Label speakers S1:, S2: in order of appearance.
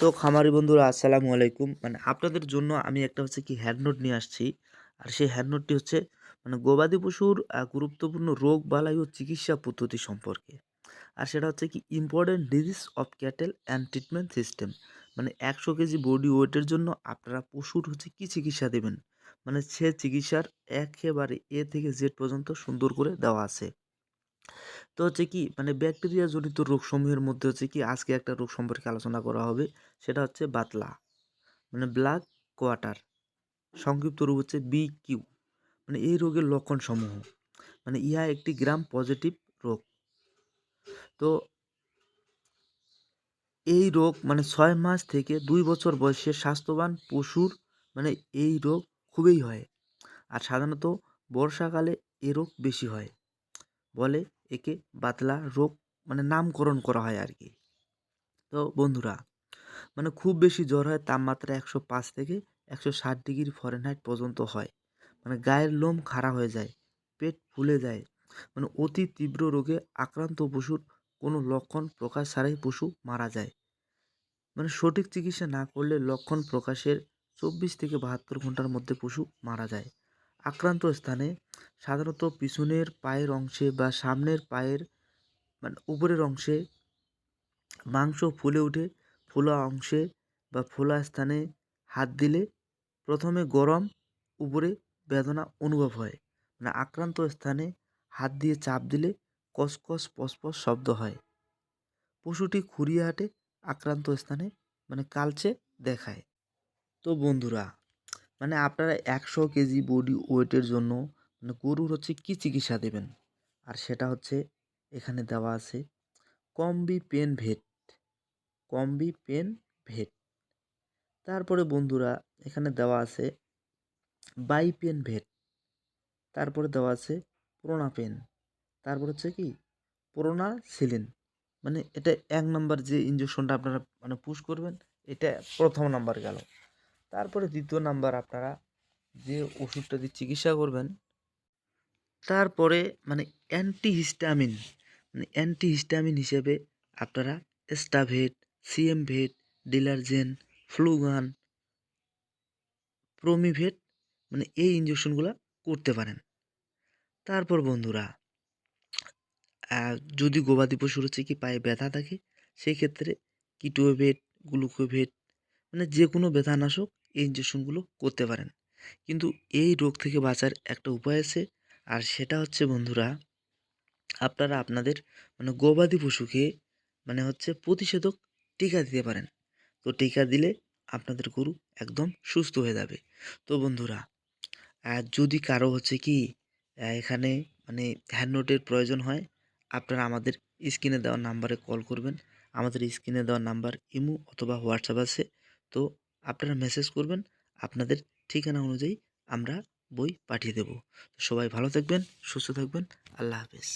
S1: তো খামারি বন্ধুরা, আসসালামু আলাইকুম। মানে আপনাদের জন্য আমি একটা হচ্ছে কি হ্যান্ড নোট নিয়ে আসছি। আর সেই হ্যান্ড নোটটি হচ্ছে মানে গবাদি পশুর গুরুত্বপূর্ণ রোগ বালাই ও চিকিৎসা পদ্ধতি সম্পর্কে। আর সেটা হচ্ছে কি important disease of cattle and treatment system মানে একশো কেজি বডি ওয়েটের জন্য আপনারা পশুর হচ্ছে কি চিকিৎসা দেবেন? মানে সে চিকিৎসার একেবারে এ থেকে জেড পর্যন্ত সুন্দর করে দেওয়া আছে। তো হচ্ছে কি মানে ব্যাকটেরিয়া জনিত রোগসমূহের মধ্যে হচ্ছে কি, আজকে একটা রোগ সম্পর্কে আলোচনা করা হবে। সেটা হচ্ছে বাতলা মানে ব্ল্যাক কোয়াটার সংক্ষিপ্ত রূপ হচ্ছে বি কিউ মানে এই রোগের লক্ষণ সমূহ মানে ইহা একটি গ্রাম পজিটিভ রোগ। তো এই রোগ মানে ছয় মাস থেকে দুই বছর বয়সের স্বাস্থ্যবান পশুর মানে এই রোগ খুবই হয়। আর সাধারণত বর্ষাকালে এ রোগ বেশি হয়। বলে একে বাতলা রোগ মানে নামকরণ করা হয় আর কি। তো বন্ধুরা মানে খুব বেশি জ্বর হয় তাপমাত্রা একশো পাঁচ থেকে একশো ষাট ডিগ্রি ফরেনহাইট পর্যন্ত হয়। মানে গায়ের লোম খাড়া হয়ে যায়, পেট ফুলে যায়। মানে অতি তীব্র রোগে আক্রান্ত পশুর কোনো লক্ষণ প্রকাশ ছাড়াই পশু মারা যায়। মানে সঠিক চিকিৎসা না করলে লক্ষণ প্রকাশের চব্বিশ থেকে বাহাত্তর ঘণ্টার মধ্যে পশু মারা যায়। আক্রান্ত স্থানে সাধারণত পিছনের পায়ের অংশে বা সামনের পায়ের মানে উপরের অংশে মাংস ফুলে ওঠে ফোলা অংশে বা ফোলা স্থানে হাত দিলে প্রথমে গরম, উপরে বেদনা অনুভব হয়। মানে আক্রান্ত স্থানে হাত দিয়ে চাপ দিলে কসকস পসপস শব্দ হয়। পশুটি খুঁড়িয়ে হাঁটে, আক্রান্ত স্থানে মানে কালচে দেখায়। তো বন্ধুরা মানে আপনারা একশো কেজি বডি ওয়েটের জন্য মানে গরুর হচ্ছে কী চিকিৎসা দেবেন? আর সেটা হচ্ছে এখানে দেওয়া আছে কম্বি পেন ভেট কম্বি পেন ভেট। তারপরে বন্ধুরা এখানে দেওয়া আছে বাই পেন ভেট, তারপরে দেওয়া আছে প্রোনা পেন তারপর হচ্ছে কি প্রোনা সিলিন। মানে এটা এক নম্বর যে ইঞ্জেকশনটা আপনারা মানে পুশ করবেন, এটা প্রথম নাম্বার গেল। তারপরে দ্বিতীয় নাম্বার আপনারা যে ওষুধটা দিয়ে চিকিৎসা করবেন, তারপরে মানে অ্যান্টিহিস্টামিন মানে অ্যান্টিহিস্টামিন হিসেবে আপনারা স্টাভেট, সিএমভেট, ডিলারজেন, ফ্লুগান, প্রোমিভেট মানে এই ইঞ্জেকশনগুলো করতে পারেন। তারপর বন্ধুরা যদি গবাদি পশুর হচ্ছে কি পায়ে ব্যথা থাকে সেই ক্ষেত্রে কিটোভেট, গ্লুকোভেট মানে যে কোনো ব্যথানাশক এই ইঞ্জেকশনগুলো করতে পারেন। কিন্তু এই রোগ থেকে বাঁচার একটা উপায় আছে, আর সেটা হচ্ছে বন্ধুরা, আপনারা আপনাদের মানে গবাদি পশুকে মানে হচ্ছে প্রতিষেধক টিকা দিতে পারেন। তো টিকা দিলে আপনাদের গরু একদম সুস্থ হয়ে যাবে। তো বন্ধুরা, আর যদি কারও হচ্ছে কি এখানে মানে হ্যান্ড নোটের প্রয়োজন হয়, আপনারা আমাদের স্ক্রিনে দেওয়া নাম্বারে কল করবেন। আমাদের স্ক্রিনে দেওয়া নাম্বার ইমো অথবা হোয়াটসঅ্যাপ আছে। তো আপনারা মেসেজ করবেন, আপনাদের ঠিকানা অনুযায়ী আমরা বই পাঠিয়ে দেব। সবাই ভালো থাকবেন, সুস্থ থাকবেন, আল্লাহ হাফেজ।